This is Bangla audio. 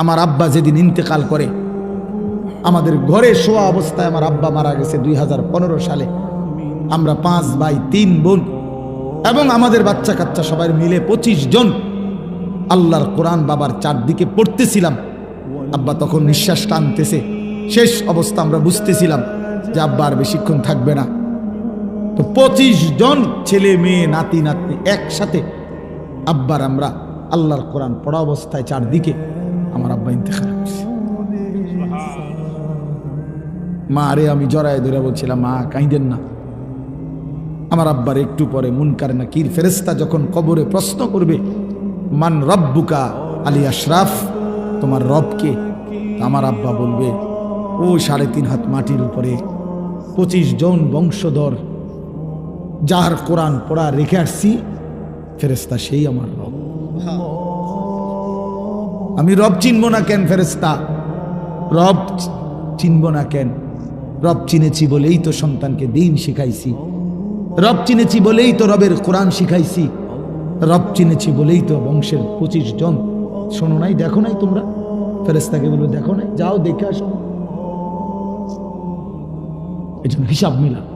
আমার আব্বা যেদিন ইন্তেকাল করে, আমাদের ঘরে শোয়া অবস্থায় আমার আব্বা মারা গেছে দুই হাজার পনেরো সালে। আমরা পাঁচ ভাই, তিন বোন এবং আমাদের বাচ্চা কাচ্চা সবাই মিলে পঁচিশ জন আল্লাহর কোরআন বাবার চারদিকে পড়তেছিলাম। আব্বা তখন নিঃশ্বাস টানতেছে। শেষ অবস্থা আমরা বুঝতেছিলাম যে আব্বা আর বেশিক্ষণ থাকবে না। তো পঁচিশ জন ছেলে, মেয়ে, নাতি, নাতনি একসাথে আব্বার আমরা আল্লাহর কোরআন পড়া অবস্থায় চারদিকে আমার আব্বা ইন্তেখাল করছে মা আরে আমি জড়ায় ধরে বলছিলাম, মা কাঁদেন না। আমার আব্বার একটু পরে মুনকার নাকির ফেরেস্তা যখন কবরে প্রশ্ন করবে, মান রব্বুকা আলী আশরাফ, তোমার রবকে আমার আব্বা বলবে, ও সাড়ে তিন হাত মাটির উপরে পঁচিশ জন বংশধর যার কোরআন পড়া রেখে আসছি ফেরেস্তা সেই আমার রব। আমি রব চিনব না কেন ফেরেস্তা রব চিনব না কেন? রব চিনেছি বলেই তো সন্তানকে দিন শিখাইছি। রব চিনেছি বলেই তো রবের কোরআন শিখাইছি। রব চিনেছি বলেই তো বংশের পঁচিশ জন। শোনো নাই, দেখো নাই তোমরা? ফেরেস্তাকে বলবে, দেখো নাই? যাও, দেখে আসো। এই জন্য হিসাব মিলা